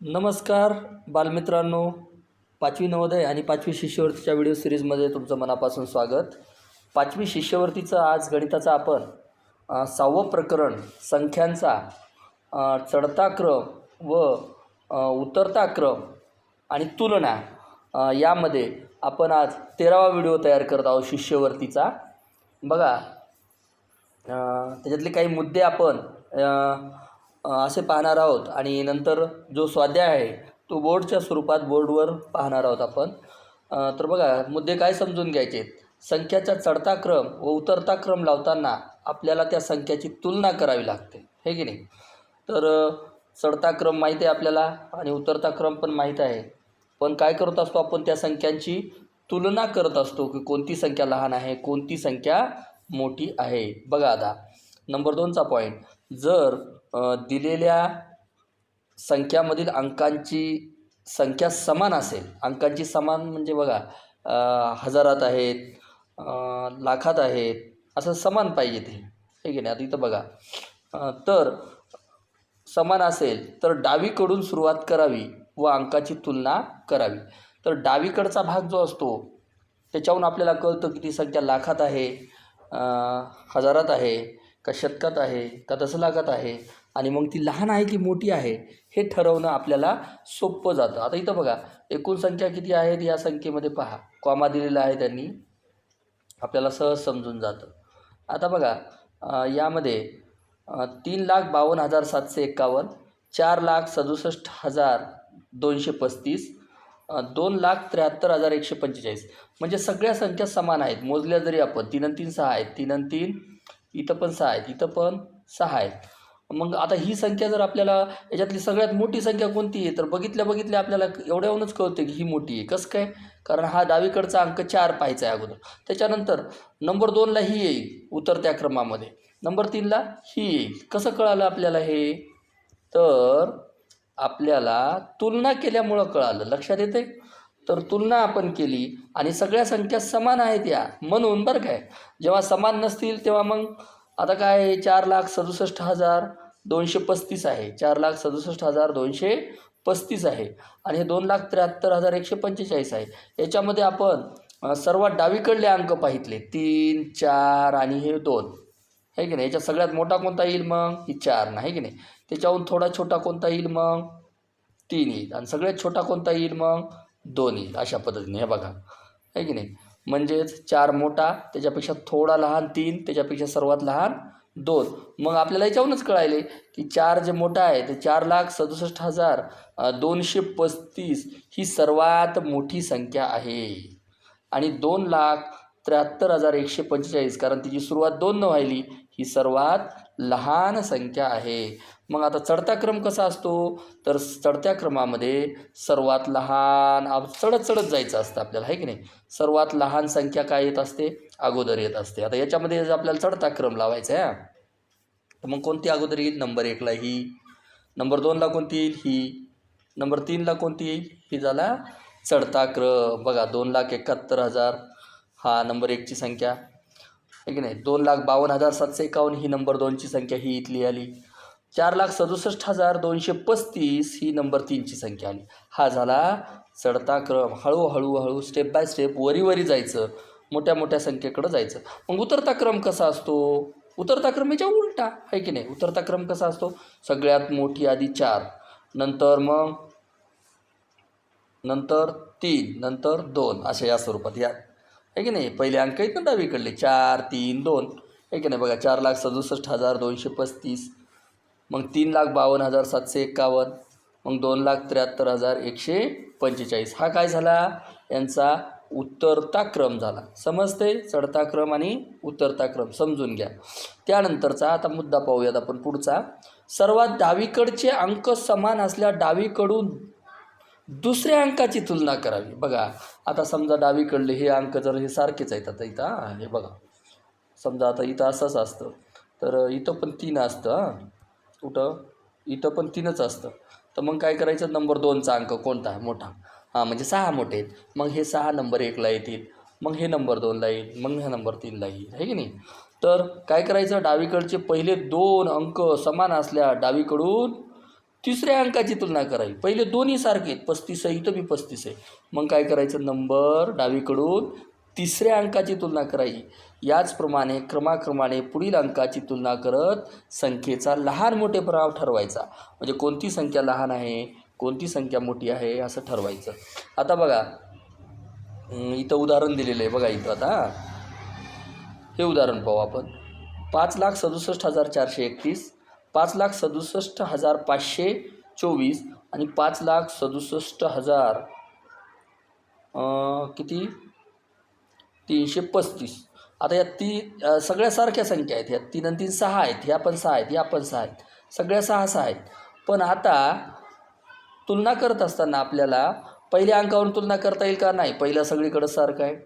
नमस्कार बालमित्रांनो. पाचवी नवोदय आणि पाचवी शिष्यवृत्तीच्या व्हिडिओ सिरीजमध्ये तुमचं मनापासून स्वागत. पाचवी शिष्यवृत्तीचा आज गणिताचा आपण सहावं प्रकरण संख्यांचा चढता क्रम व उतरता क्रम आणि तुलना यामध्ये आपण आज तेरावा व्हिडिओ तयार करत आहोत शिष्यवृत्तीचा. बघा त्याच्यातले काही मुद्दे आपण असे पाहणार आहोत. आणि नंतर जो स्वाध्याय आहे तो बोर्डच्या स्वरूपात बोर्डवर पाहणार आहोत आपण. तर बघा मुद्दे काय समजून घ्यायचे? संख्याचा चढता क्रम व उतरता क्रम लावताना आपल्याला त्या संख्याची तुलना करावी लागते. हे की नाही? तर चढता क्रम माहीत आहे आपल्याला आणि उतरता क्रम पण माहीत आहे. पण काय करत असतो आपण त्या संख्यांची? तुलना करत असतो की कोणती संख्या लहान आहे कोणती संख्या मोठी आहे. बघा आता नंबर दोनचा पॉईंट जर दिलेल्या संख्यामधील अंकांची संख्या समान असेल. अंकांची समान म्हणजे बघा हजारात आहेत लाखात आहेत असं समान पाहिजे ते. हे की नाही? आता इथं बघा. तर समान असेल तर डावीकडून सुरुवात करावी व अंकाची तुलना करावी. तर डावीकडचा भाग जो असतो त्याच्याहून आपल्याला कळतं की ती संख्या लाखात आहे हजारात आहे. का शतकात आहे का दशलाखात आहे आणि मग ती लहान आहे की मोठी आहे हे ठरवणं आपल्याला सोपं जातं. आता इथं बघा एकूण संख्या किती आहेत या संख्येमध्ये पहा. कॉमा दिलेला आहे त्यांनी. आपल्याला सहज समजून जातं. आता बघा यामध्ये तीन लाख बावन्न हजार सातशे एक्कावन्न चार लाख सदुसष्ट हजार दोनशे पस्तीस दोन लाख त्र्याहत्तर हजार एकशे पंचेचाळीस. म्हणजे सगळ्या संख्या समान आहेत. मोजल्या जरी आपण तीन आणि तीन सहा आहेत. तीन आणि तीन इथं पण सहा आहेत इथं पण सहा आहेत. मग आता ही संख्या जर आपल्याला याच्यातली सगळ्यात मोठी संख्या कोणती आहे? तर बघितल्या बघितल्या आपल्याला एवढ्याहूनच कळते की ही मोठी आहे. कसं काय? कारण हा डावीकडचा अंक चार पाहायचा आहे अगोदर. त्याच्यानंतर नंबर दोनला ही येईल उतरत्या क्रमामध्ये. नंबर तीनला ही येईल. कसं कळालं आपल्याला हे? तर आपल्याला तुलना केल्यामुळं कळालं. लक्षात येते तर तुलना आपण केली आणि सगळ्या संख्या समान आहेत या. म्हणून बरं काय जेव्हा समान नसतील तेव्हा मग आता काय आहे? चार लाख सदुसष्ट हजार दोनशे पस्तीस आहे. चार लाख सदुसष्ट हजार दोनशे पस्तीस आहे. आणि हे दोन लाख त्र्याहत्तर हजार एकशे पंचेचाळीस आहे. याच्यामध्ये आपण सर्वात डावीकडले अंक पाहितले. तीन चार आणि हे दोन. आहे की नाही? याच्यात सगळ्यात मोठा कोणता येईल मग? ही चार ना आहे की नाही? त्याच्याहून थोडा छोटा कोणता येईल मग? तीन येईल. आणि सगळ्यात छोटा कोणता येईल मग? दोन येईल अशा पद्धतीने. हे बघा. आहे की नाही? म्हणजेच चार मोठा त्याच्यापेक्षा थोडा लहान तीन त्याच्यापेक्षा सर्वात लहान दोन. मग आपल्याला याच्यावरूनच कळायले की चार जे मोठा आहे ते चार लाख सदुसष्ट हजार दोनशे पस्तीस ही सर्वात मोठी संख्या आहे. आणि दोन लाख त्र्याहत्तर हजार एकशे पंचेचाळीस कारण तिची सुरुवात दोन न व्हायली ही सर्वात लहान संख्या आहे. मग आता चढता क्रम कसा असतो? तर चढत्या क्रमामध्ये सर्वात लहान आप चढत चढत जायचं असतं आपल्याला आहे की नाही? सर्वात लहान संख्या काय येत असते? अगोदर येत असते. आता याच्यामध्ये जर आपल्याला चढता क्रम लावायचा आहे तर मग कोणती अगोदर येईल? नंबर एकला ही. नंबर दोनला कोणती येईल? ही. नंबर तीनला कोणती येईल? ही झाला चढता क्रम. बघा दोन लाख एकाहत्तर हजार हा नंबर एकची संख्या. आहे की नाही? दोन लाख बावन्न हजार सातशे एकावन्न ही नंबर दोनची संख्या ही इथली आली. चार लाख सदुसष्ट हजार दोनशे पस्तीस ही नंबर तीनची संख्या आली. हा झाला चढता क्रम हळूहळू हळू स्टेप बाय स्टेप वरी वरी जायचं. मोठ्या मोठ्या संख्येकडं जायचं. मग उतरता क्रम कसा असतो? उतरता क्रम याच्या उलटा आहे की नाही? उतरता क्रम कसा असतो? सगळ्यात मोठी आधी चार नंतर मग नंतर तीन नंतर दोन अशा या स्वरूपात या. आहे की नाही? पहिले अंक आहेत ना डावीकडले. चार तीन दोन. आहे की नाही? बघा चार लाख सदुसष्ट हजार दोनशे पस्तीस. मग तीन लाख बावन्न हजार सातशे एक्कावन्न मग दोन लाख त्र्याहत्तर हजार एकशे पंचेचाळीस. हा काय झाला? यांचा उत्तरता क्रम झाला. समजते चढता क्रम आणि उत्तरता क्रम समजून घ्या. त्यानंतरचा आता मुद्दा पाहूयात आपण पुढचा. सर्वात डावीकडचे अंक समान असल्या डावीकडून दुसऱ्या अंकाची तुलना करावी. बघा आता समजा डावीकडले हे अंक जर हे सारखेच आहेत आता इथं हे बघा. समजा आता इथं असंच असतं. तर इथं पण तीन असतं हां. कुठं? इथं पण तीनच असतं. तर मग काय करायचं? नंबर दोनचा अंक कोणता? आहे मोठा. हां म्हणजे सहा मोठे आहेत. मग हे सहा नंबर एकला येतील. मग हे नंबर दोनला येईल. मग हे नंबर तीनला येईल. आहे की नाही? तर काय करायचं? डावीकडचे पहिले दोन अंक समान असल्या डावीकडून तिसऱ्या अंकाची तुलना करावी. पहिले दोन्ही सारखे आहेत. पस्तीस आहे इथं बी पस्तीस आहे. मग काय करायचं? नंबर डावीकडून तिसऱ्या अंकाची तुलना करायची याचप्रमाणे क्रमाक्रमाने पुढील अंकाची तुलना करत संख्येचा लहान मोठे प्रभाव ठरवायचा. म्हणजे कोणती संख्या लहान आहे? कोणती संख्या मोठी आहे? असं ठरवायचं. आता बघा. इथं उदाहरण दिलेलं आहे बघा इथं आता हे. उदाहरण पाहू आपण. पाच लाख सदुसष्ट हजार चारशे एकतीस पाच लाख सदुसष्ट हजार पाचशे चोवीस आणि पाच लाख सदुसष्ट हजार किती? तीनशे पस्तीस. आता या ती सगळ्या सारख्या संख्या आहेत. ह्या तीन आणि तीन सहा आहेत. ह्या पण सहा आहेत. ह्या पण सहा आहेत. सगळ्या सहा सहा आहेत. पण आता तुलना करत असताना आपल्याला पहिल्या अंकावरून तुलना करता येईल का? नाही. पहिला सगळीकडं सारखं आहे.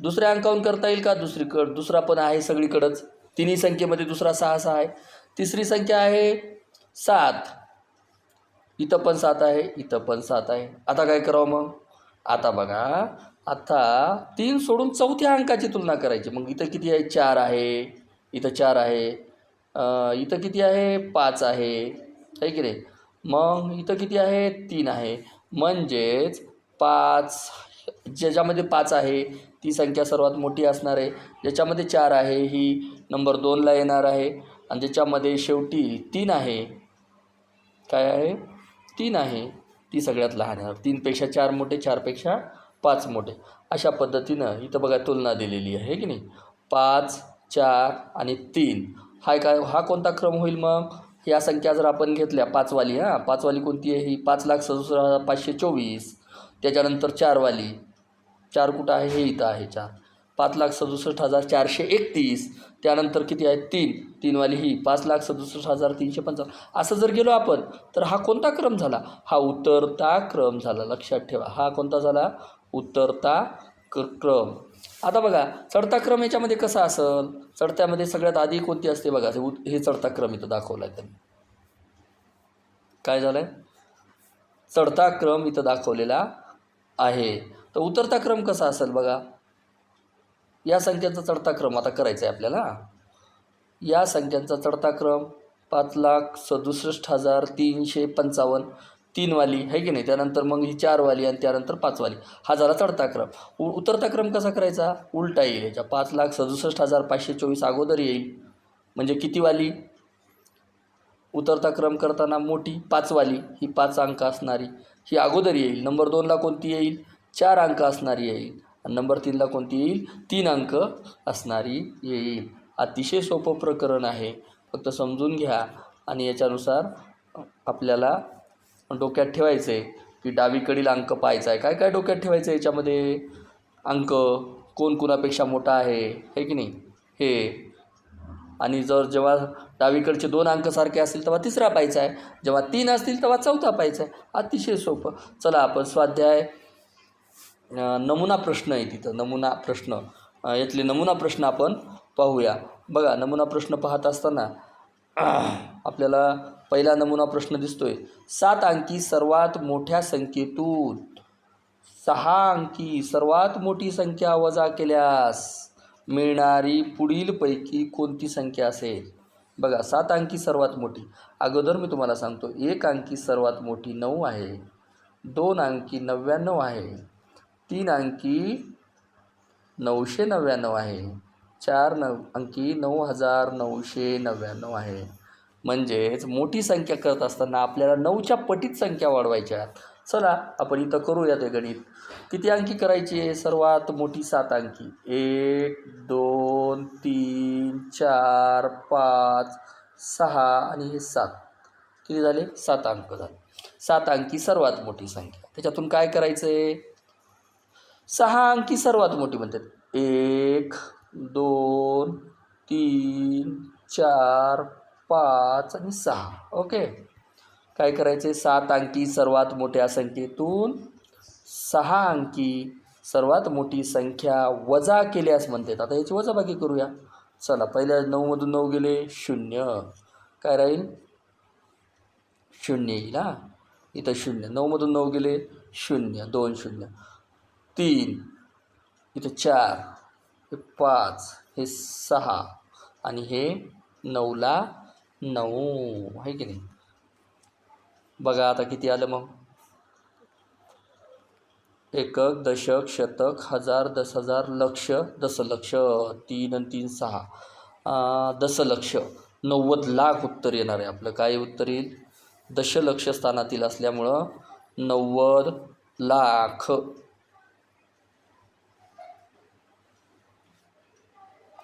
दुसऱ्या अंकावरून करता येईल का? दुसरीकडं दुसरा पण आहे सगळीकडंच. तिन्ही संख्येमध्ये दुसरा सहा सहा आहे. तिसरी संख्या आहे सात. इथं पण सात आहे. इथं पण सात आहे. आता काय करावं मग? आता बघा. आता तीन सोडून चौथ्या अंकाची तुलना करायची. मग इथं किती आहे? चार आहे. इथं चार आहे. इथं किती आहे? पाच आहे. आहे की नाही? मग इथं किती आहे? तीन आहे. म्हणजेच पाच ज्याच्यामध्ये पाच आहे ती संख्या सर्वात मोठी असणार आहे. ज्याच्यामध्ये चार आहे ही नंबर दोनला येणार आहे. आणि ज्याच्यामध्ये शेवटी तीन आहे काय आहे? तीन आहे. ती सगळ्यात लहान आहे. तीनपेक्षा चार मोठे चारपेक्षा पाच मोठे. अशा पद्धतीनं इथं बघा तुलना दिलेली आहे की नाही? पाच चार आणि तीन. हा काय हा कोणता क्रम होईल मग? या संख्या जर आपण घेतल्या पाचवाली हां? पाचवाली कोणती आहे ही? पाच लाख सदुसष्ट हजार पाचशे चोवीस. त्याच्यानंतर चारवाली. चार कुठं आहे? हे इथं आहे चार. पाच लाख सदुसष्ट हजार चारशे एकतीस. त्यानंतर किती आहे? तीन. तीनवाली ही. पाच लाख सदुसष्ट हजार तीनशे पंचावन्न. असं जर गेलो आपण तर हा कोणता क्रम झाला? हा उतरता क्रम झाला. लक्षात ठेवा. हा कोणता झाला? उतरता क्र क्रम. आता बघा चढता क्रम याच्यामध्ये कसा असेल? चढत्यामध्ये सगळ्यात आधी कोणती असते बघा हे हे चढता क्रम इथं दाखवला आहे त्यांनी काय झालं आहे चढता क्रम इथं दाखवलेला आहे. तर उतरता क्रम कसा असेल बघा? या संख्यांचा चढता क्रम आता करायचा आहे आपल्याला. या संख्यांचा चढता क्रम पाच लाख सदुसष्ट हजार तीनशे पंचावन्न. तीनवाली आहे की नाही? त्यानंतर मग ही चारवाली आणि त्यानंतर पाचवाली. हा झाला चढता क्रम. उ उतरता क्रम कसा करायचा? उलटा येईल याच्या. पाच लाख सदुसष्ट हजार पाचशे चोवीस अगोदर येईल. म्हणजे कितीवाली? उतरता क्रम करताना मोठी पाचवाली. ही पाच अंक असणारी. ही अगोदर येईल. नंबर दोनला कोणती येईल? चार अंक असणारी येईल. आणि नंबर तीनला कोणती येईल? तीन अंक असणारी येईल. अतिशय सोपं प्रकरण आहे. फक्त समजून घ्या. आणि याच्यानुसार आपल्याला डोक्यात ठेवायचं आहे की डावीकडील अंक पाहायचा आहे. काय काय डोक्यात ठेवायचं आहे याच्यामध्ये? अंक कोण कुणापेक्षा मोठा आहे? हे की नाही? हे. आणि जर जेव्हा डावीकडचे दोन अंक सारखे असतील तेव्हा तिसरा पाहायचा आहे. जेव्हा तीन असतील तेव्हा चौथा पाहायचा आहे. अतिशय सोपं. चला आपण स्वाध्याय नमुना प्रश्न आहे तिथं. नमुना प्रश्न. यातले नमुना प्रश्न आपण पाहूया. बघा नमुना प्रश्न पाहत असताना आपल्याला पहिला नमुना प्रश्न दिसतोय. सात अंकी सर्वात मोठ्या संख्येतून सहा अंकी सर्वात मोठी संख्या वजा केल्यास मिळणारी पुढीलपैकी कोणती संख्या असेल? बघा सात अंकी सर्वात मोठी. अगोदर मी तुम्हाला सांगतो एक अंकी सर्वात मोठी नऊ आहे. दोन अंकी नव्याण्णव आहे. तीन अंकी नऊशे नव्याण्णव आहे. चार नव अंकी नऊ हजार नऊशे नव्याण्णव आहे. म्हणजेच मोठी संख्या करत असताना आपल्याला नऊच्या पटीत संख्या वाढवायच्या. चला आपण इथं करूया ते गणित. किती अंकी करायची आहे? सर्वात मोठी सात अंकी. एक दोन तीन चार पाच सहा आणि हे सात. किती झाले? सात अंक झाले. सात अंकी सर्वात मोठी संख्या. त्याच्यातून काय करायचं आहे सहा अंकी सर्वात मोठी म्हणतात. एक दोन तीन चार पाच आणि सहा. ओके. काय करायचे सात अंकी सर्वात मोठ्या संख्येतून सहा अंकी सर्वात मोठी संख्या वजा केल्यास म्हणतात. आता याची वजाबाकी करूया. चला पहिल्या नऊमधून नऊ गेले. शून्य. काय राहील? शून्य येईल हा? इथं शून्य. नऊमधून नऊ गेले. शून्य. दोन शून्य. तीन. इथं चार. हे पाच. हे सहा. आणि हे नऊला नऊ आहे की नाही? बघा आता किती आलं मग. एकक दशक शतक हजार दस हजार लक्ष दशलक्ष तीन आणि तीन सहा. दशलक्ष नव्वद लाख उत्तर येणार आहे आपलं. काय उत्तर येईल? दशलक्ष स्थानातील असल्यामुळं नव्वद लाख.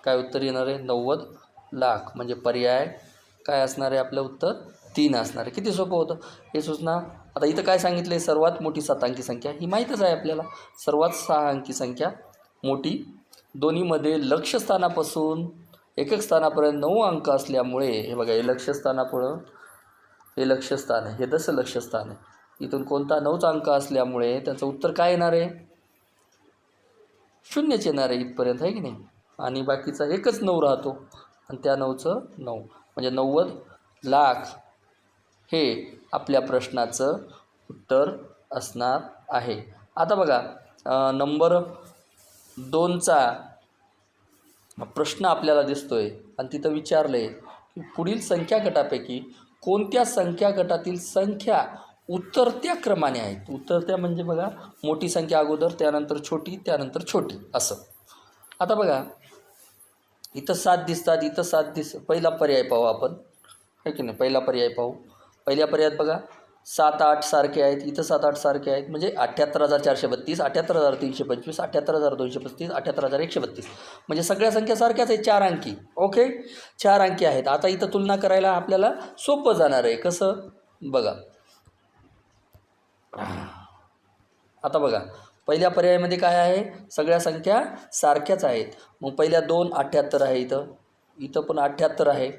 काय उत्तर येणार आहे? नव्वद लाख. म्हणजे पर्याय काय असणार आहे आपलं उत्तर? तीन असणार आहे. किती सोपं होतं? हे सूचना. आता इथं काय सांगितलं आहे सर्वात मोठी सात अंकी संख्या. ही माहीतच आहे आपल्याला. सर्वात सहा अंकी संख्या मोठी. दोन्हीमध्ये लक्षस्थानापासून एकक स्थानापर्यंत नऊ अंक असल्यामुळे हे बघा हे लक्षस्थानापुढं हे लक्षस्थान आहे. हे दशलक्षस्थान आहे. इथून कोणता नऊचा अंक असल्यामुळे त्याचं उत्तर काय येणार आहे? शून्यच येणार आहे इथपर्यंत आहे की नाही? आणि बाकीचा एकच नऊ राहतो. आणि त्या नऊचं नऊ. म्हणजे नव्वद लाख हे आपल्या प्रश्नाचं उत्तर असणार आहे. आता बघा नंबर दोनचा प्रश्न आपल्याला दिसतो आहे आणि तिथं विचारलं आहे की पुढील संख्या गटापैकी कोणत्या संख्या गटातील संख्या उतरत्या क्रमाने आहेत? उतरत्या म्हणजे बघा मोठी संख्या अगोदर त्यानंतर छोटी त्यानंतर छोटी असं. आता बघा इथं सात दिसतात इथं सात दिस पहिला पर्याय पाहू आपण. आहे की नाही? पहिला पर्याय पाहू. पहिल्या पर्यायात बघा सात आठ सारखे आहेत इथं सात आठ सारखे आहेत म्हणजे अठ्ठ्याहत्तर हजार चारशे बत्तीस अठ्ठ्याहत्तर हजार तीनशे पंचवीस अठ्ठ्याहत्तर हजार दोनशे पस्तीस अठ्ठ्याहत्तर हजार एकशे बत्तीस. म्हणजे सगळ्या संख्या सारख्याच आहेत चार अंकी. ओके? चार अंकी आहेत. आता इथं तुलना करायला आपल्याला सोपं जाणार आहे. कसं? बघा. आता बघा. पहिल्या पर्यायामध्ये काय आहे? सगळ्या संख्या सारख्याच आहेत. मग पहिल्या दोन अठ्ठ्याहत्तर आहे इथं. इथं पण अठ्ठ्याहत्तर आहे.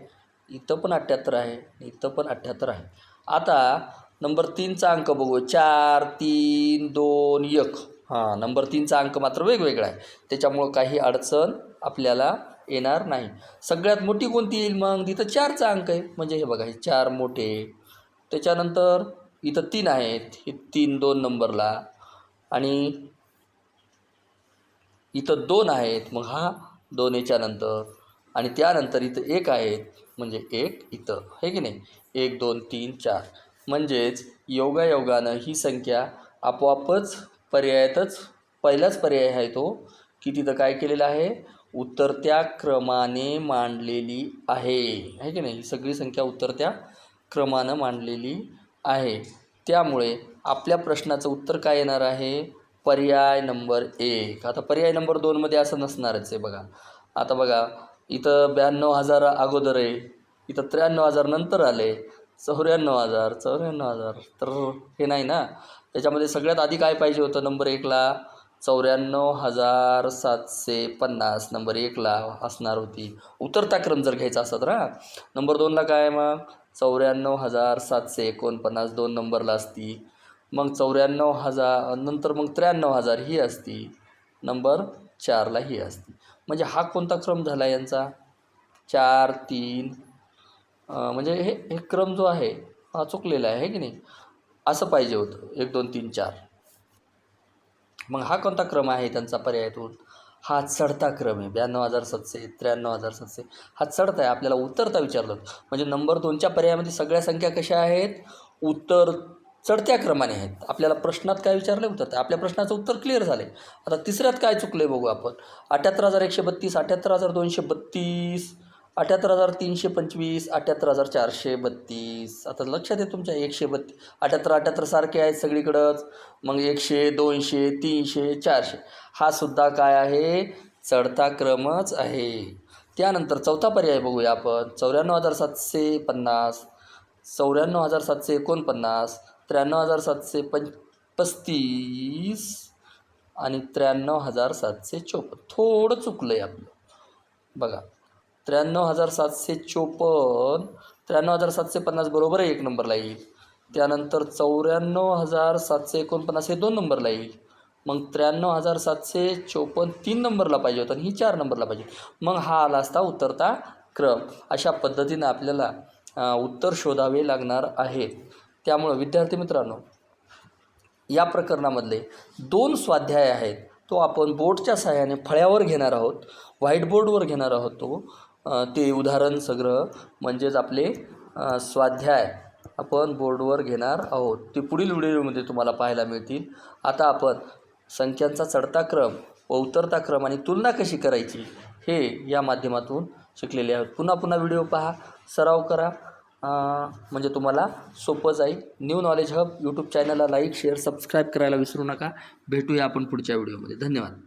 इथं पण अठ्ठ्याहत्तर आहे. इथं पण अठ्ठ्याहत्तर आहे. आता नंबर तीनचा अंक बघू चार तीन दोन एक. हां नंबर तीनचा अंक मात्र वेगवेगळा आहे. त्याच्यामुळं काही अडचण आपल्याला येणार नाही. सगळ्यात मोठी कोणती येईल मग? तिथं चारचा अंक आहे. म्हणजे हे बघा हे चार मोठे. त्याच्यानंतर इथं तीन आहेत. हे तीन दोन नंबरला. आणि इथं दोन आहेत. मग हा दोन याच्यानंतर आणि त्यानंतर इथं एक आहेत. म्हणजे एक इथं. हे की नाही? एक दोन तीन चार. म्हणजेच योगायोगानं ही संख्या आपोआपच पर्यायातच पहिलाच पर्याय आहे तो की तिथं काय केलेलं आहे? उतरत्या क्रमाने मांडलेली आहे. आहे की नाही? ही सगळी संख्या उतरत्या क्रमानं मांडलेली आहे. त्यामुळे आपल्या प्रश्नाचं उत्तर काय येणार आहे? पर्याय नंबर एक. आता पर्याय नंबर दोनमध्ये असं नसणारच आहे बघा. आता बघा इथं ब्याण्णव हजार अगोदर आहे. इथं त्र्याण्णव हजार नंतर आले. चौऱ्याण्णव हजार चौऱ्याण्णव हजार. तर हे नाही ना? त्याच्यामध्ये सगळ्यात आधी काय पाहिजे होतं नंबर एकला चौऱ्याण्णव हजार सातशे पन्नास. नंबर एकला असणार होती. उतरता क्रम जर घ्यायचा असता तर नंबर दोनला काय मग? चौऱ्याण्णव हजार सातशे एकोणपन्नास. दोन नंबरला असती. मग चौऱ्याण्णव हजार नंतर मग त्र्याण्णव हजार ही असती. नंबर चारला ही असती. म्हणजे हा कोणता क्रम झाला यांचा? चार तीन म्हणजे हे हे क्रम जो आहे हा चुकलेला आहे की नाही? असं पाहिजे होतं. एक दोन तीन चार. मग हा कोणता क्रम आहे त्यांचा पर्यायातून? हा चढता क्रम आहे. ब्याण्णव हजार सातशे त्र्याण्णव हजार सातशे. हा चढता आहे. आपल्याला उतरता विचारलं म्हणजे नंबर दोनच्या पर्यायामध्ये सगळ्या संख्या कशा आहेत? उत्तर चढत्या क्रमाने आहेत. आपल्याला प्रश्नात काय विचारलं उतरतं आपल्या प्रश्नाचं उत्तर क्लिअर झालं. आहे आता तिसऱ्यात काय चुकलं आहे बघू आपण. अठ्याहत्तर हजार एकशे बत्तीस अठ्याहत्तर हजार दोनशे बत्तीस अठ्याहत्तर हजार तीनशे पंचवीस अठ्याहत्तर हजार चारशे बत्तीस. आता लक्षात आहे तुमच्या एकशे बत्तीस अठ्याहत्तर अठ्याहत्तर सारखे आहेत सगळीकडंच. मग एकशे दोनशे तीनशे चारशे. हा सुद्धा काय आहे? चढता क्रमच आहे. त्यानंतर चौथा पर्याय बघूया आपण. चौऱ्याण्णव हजार सातशे पन्नास चौऱ्याण्णव हजार सातशे एकोणपन्नास त्र्याण्णव हजार सातशे पं पस्तीस आणि त्र्याण्णव हजार सातशे चोपन्न. थोडं चुकलं आहे आपलं. बघा त्र्याण्णव हजार सातशे चोपन्न त्र्याण्णव हजार सातशे पन्नास बरोबर आहे एक नंबरला येईल. त्यानंतर चौऱ्याण्णव हजार सातशे एकोणपन्नास हे दोन नंबरला येईल. मग त्र्याण्णव हजार सातशे चोपन्न तीन नंबरला पाहिजे होतं आणि ही चार नंबरला पाहिजे मग हा आला असता उतरता क्रम. अशा पद्धतीनं आपल्याला उत्तर शोधावे लागणार आहेत. त्यामुळं विद्यार्थी मित्रांनो या प्रकरणामधले दोन स्वाध्याय आहेत. तो आपण बोर्डच्या सहाय्याने फळ्यावर घेणार आहोत व्हाईट बोर्डवर घेणार आहोत तो. ते उदाहरण सग्रह म्हणजेच आपले स्वाध्याय आपण बोर्डवर घेणार आहोत. ते पुढील व्हिडिओमध्ये तुम्हाला पाहायला मिळतील. आता आपण संख्यांचा चढता क्रम व उतरता क्रम आणि तुलना कशी करायची हे या माध्यमातून शिकलेले आहोत. पुन्हा पुन्हा व्हिडिओ पहा सराव करा. म्हणजे तुम्हाला सोपं जाईल. न्यू नॉलेज हब यूट्यूब चॅनलला लाईक शेअर सबस्क्राईब करायला विसरू नका. भेटूया आपण पुढच्या व्हिडिओमध्ये धन्यवाद.